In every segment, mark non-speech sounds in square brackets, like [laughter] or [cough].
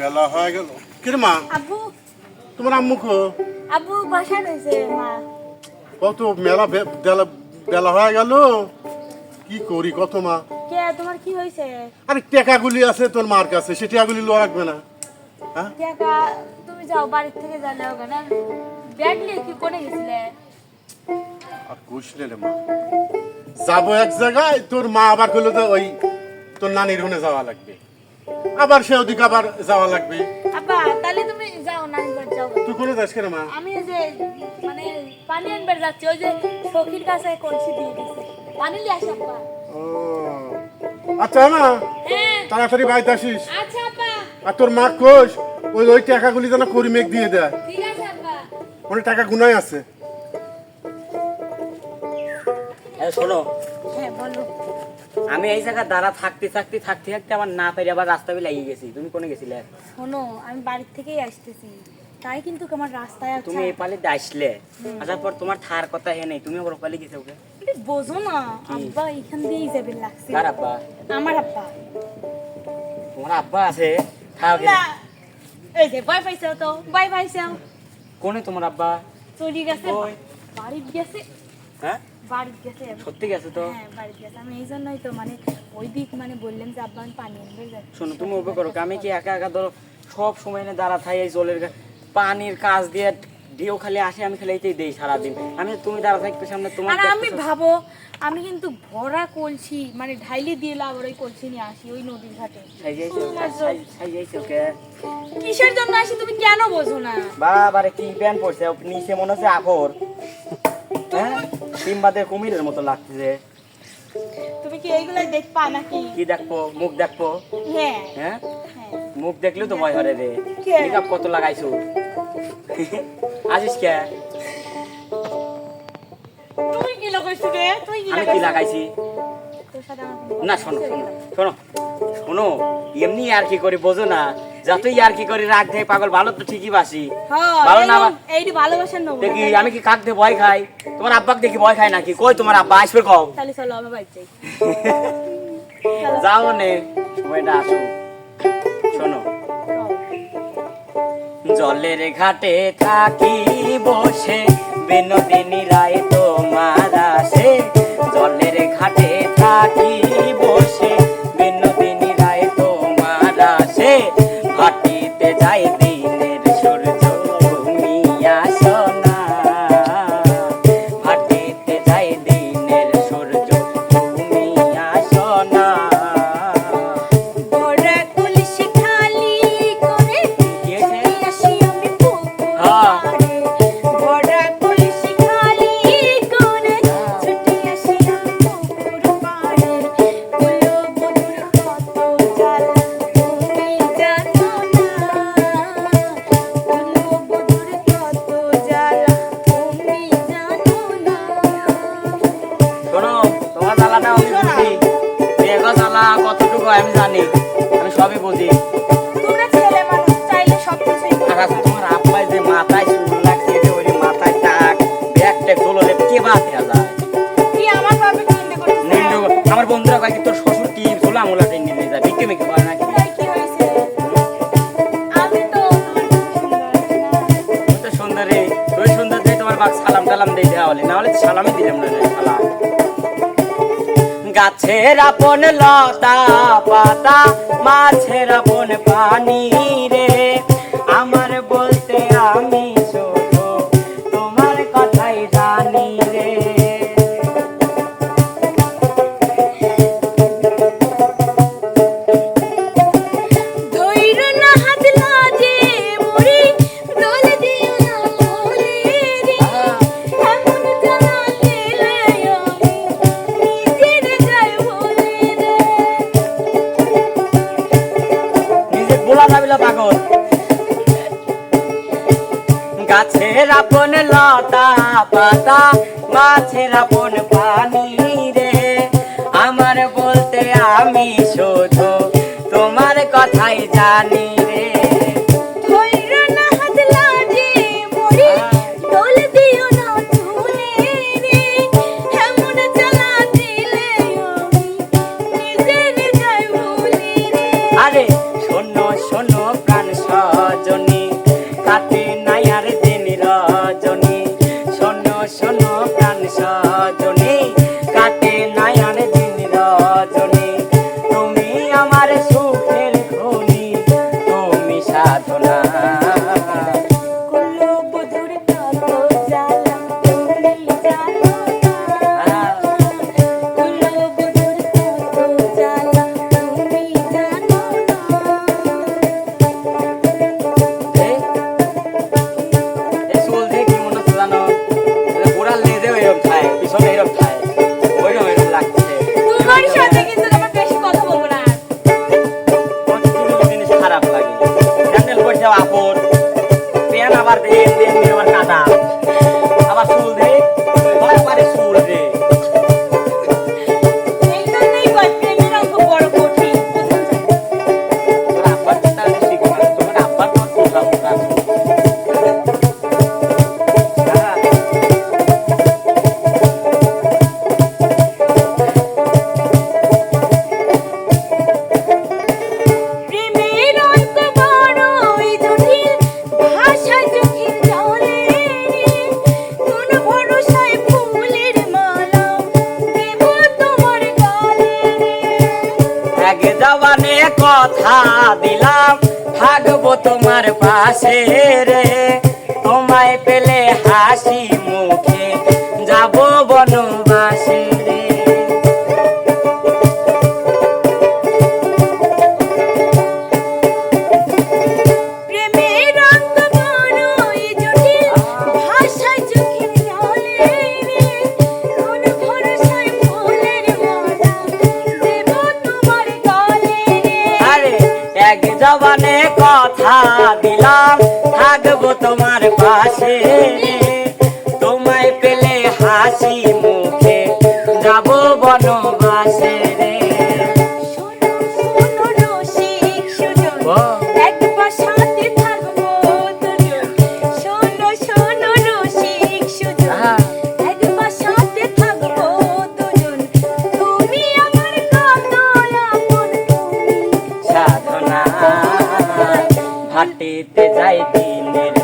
বেলা হয়ে গেল। কিরে মা? আব্বু তোমার আম্মু কো? আব্বু বাসা রয়েছে মা। কত মেলা বেলা বেলা হয়ে গেল। কি করি কত মা? কে তোমার কি হয়েছে? আরে টেকাগুলি আছে তোর মার কাছে সে টেকাগুলি লো রাখবে না। হ্যাঁ? টাকা তুমি যাও বাড়ির থেকে জানলে হবে। না ব্যাগ নিয়ে কি করে গেছিলে? আর রে মা? যাব এক জায়গায় তোর মা আবার কইলো তো ওই তোর নানির ওখানে যাওয়া লাগবে। আবার সে ওদিকে আবার যাওয়া লাগবে। তাহলে তুমি যাও না একবার যাও। তুই কোনো যাস কেন মা? আমি এই যে মানে পানি আনবার যাচ্ছি ওই যে সখীর কাছে কলসি দিয়ে দিছে। পানি নিয়ে আসি আব্বা। ও। আচ্ছা মা হ্যাঁ। তাড়াতাড়ি বাড়িতে আসিস। আচ্ছা আব্বা। আর তোর মা কোষ ওই ওই টাকাগুলি যেন করি মেঘ দিয়ে দেয়। ঠিক আছে অনেক টাকা গুনাই আছে। শোনো হ্যাঁ বলো আমি এই জায়গায় দাঁড়া থাকতে থাকতে থাকতে থাকতে আমার না পেরে আবার রাস্তা লাগিয়ে গেছি। তুমি কোনে গেছিলে? শোনো আমি বাড়ির থেকেই আসতেছি। তাই কিন্তু আমার রাস্তায় আছে তুমি এই পালে আসলে। আসার পর তোমার থার কথা হে নেই তুমি আবার পালে গেছো ওকে? বোঝো না আব্বা এখান দিয়েই যাবে লাগছে। কার আব্বা? আমার আব্বা। তোমার আব্বা আছে থাক এই যে বাই পাইছো তো? বাই পাইছো? কোনে তোমার আব্বা? চলে গেছে। বাড়িতে গেছে। হ্যাঁ? বাড়িতে গেছে। সত্যি গেছে তো? হ্যাঁ বাড়িতে গেছে। আমি এই জন্যই তো মানে ওই দিক মানে বললাম যে আব্বা আমি পানি আনবে শোনো তুমি ওকে করো। আমি কি একা একা ধরো সব সময় এনে দাঁড়া থাই এই জলের পানির কাজ দিয়ে ঢেউ খালি আসে আমি খালি এইটাই দেই সারাদিন। আমি তুমি দাঁড়া থাকতে সামনে তোমার আর আমি ভাবো আমি কিন্তু ভরা কলসি মানে ঢাইলে দিয়ে আবার ওই কলসি নিয়ে আসি ওই নদীর ঘাটে। কিসের জন্য আসি তুমি কেন বোঝো না? বাবারে কি প্যান্ট পড়ছে? নিচে মনে হচ্ছে আকর হ্যাঁ? সিম্বাদের কুমিরের মতো লাগছে তুমি কি এইগুলাই দেখবা নাকি? কি দেখব? মুখ দেখব? হ্যাঁ। হ্যাঁ? হ্যাঁ। মুখ দেখলেও তো ভয় হরে রে মেকআপ কত লাগাইছো? আসিস কে? তুই কি লাগাইছিস রে? তুই কি আমি কি লাগাইছিস লাগাইছি? না শোনো শোনো শোনো শোনো এমনি আর কি করে বোঝো না। যতই আর কি করি রাগ দেয় পাগল ভালো তো ঠিকই বাসি। হ্যাঁ ভালো না এইটি ভালোবাসার নব দেখি আমি কি কাক দিয়ে ভয় খাই? তোমার আব্বাকে দেখি ভয় খাই নাকি? কই তোমার আব্বা? আসবে কও। তাহলে চলো আমার বাড়ি যাই। [laughs] যাও নে সময়টা আসো শোনো। জলের ঘাটে থাকি বসে বিনোদিনী রায় সালামই দিলাম গাছের আপন লতা পাতা মাছের আপন পানি রে। আমার গাছের আপন লতা পাতা, মাছের আপন পানি রে। আমার বলতে আমি শোধ তোমার কথাই জানি। দিলাম থাকব তোমার পাশে রে। তোমায় পেলে জবানে কথা হাটিতে যাই দিনের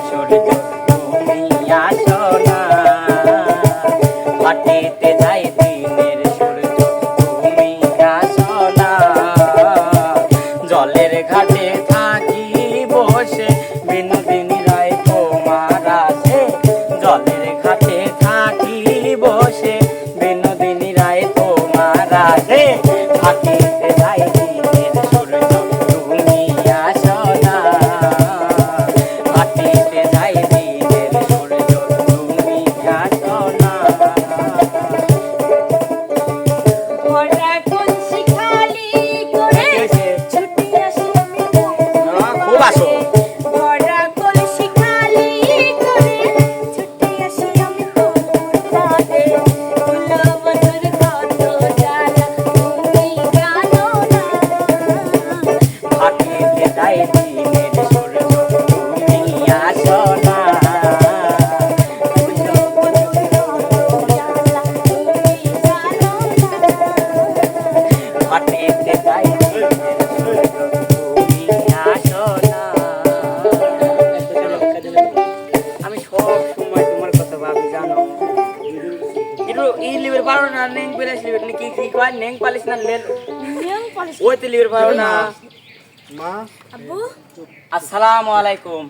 আসসালামু আলাইকুম।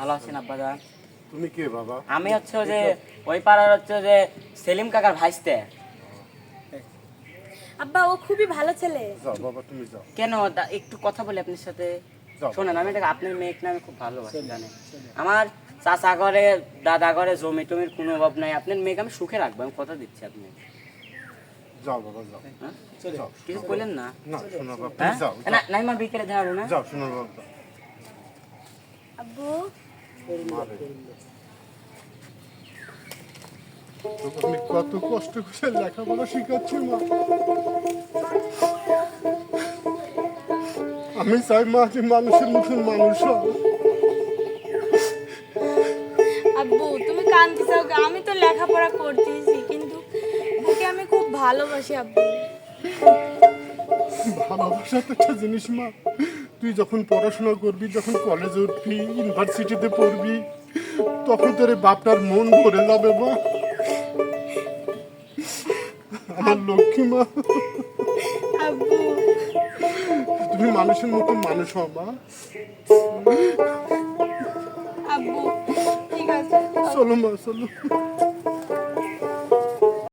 ভালো আছেন তুমি কে বাবা? আমি হচ্ছে যে ওই পাড়ার হচ্ছে যে সেলিম কাকার ভাইস্তে। আব্বা ও খুবই ভালো ছেলে। যাও বাবা তুমি যাও। কেন? একটু কথা বলি আপনার সাথে। শোনেন আমি এটা আপনার মেয়েকে না আমি খুব ভালোবাসি জানেন। আমার চাচা ঘরে দাদা ঘরে জমি টমির কোনো অভাব নাই। আপনার মেয়েকে আমি সুখে রাখব আমি কথা দিচ্ছি আপনি যাও বাবা যাও। হ্যাঁ? যাও কিছু বললেন না? না বাবা হ্যাঁ? যাও না নাই মা বিকেলে ধারো না? যাও শোনো বাবা আব্বু? আমি কত কষ্ট করে লেখাপড়া শিখাচ্ছি মা। আমি চাই মা যে মানুষের মতন মানুষ। আব্বু তুমি কান্দিস আমি তো লেখাপড়া করতেছি কিন্তু আমি খুব ভালোবাসি আব্বু। ভালোবাসা তো একটা জিনিস মা। তুই যখন পড়াশোনা করবি যখন কলেজে উঠবি ইউনিভার্সিটিতে পড়বি তখন তোর বাপটার মন ভরে যাবে মা। আমার লক্ষ্মী মা। আব্বু। তুমি মানুষের মতো মানুষ হও মা। আব্বু ঠিক আছে। চলো মা চলো।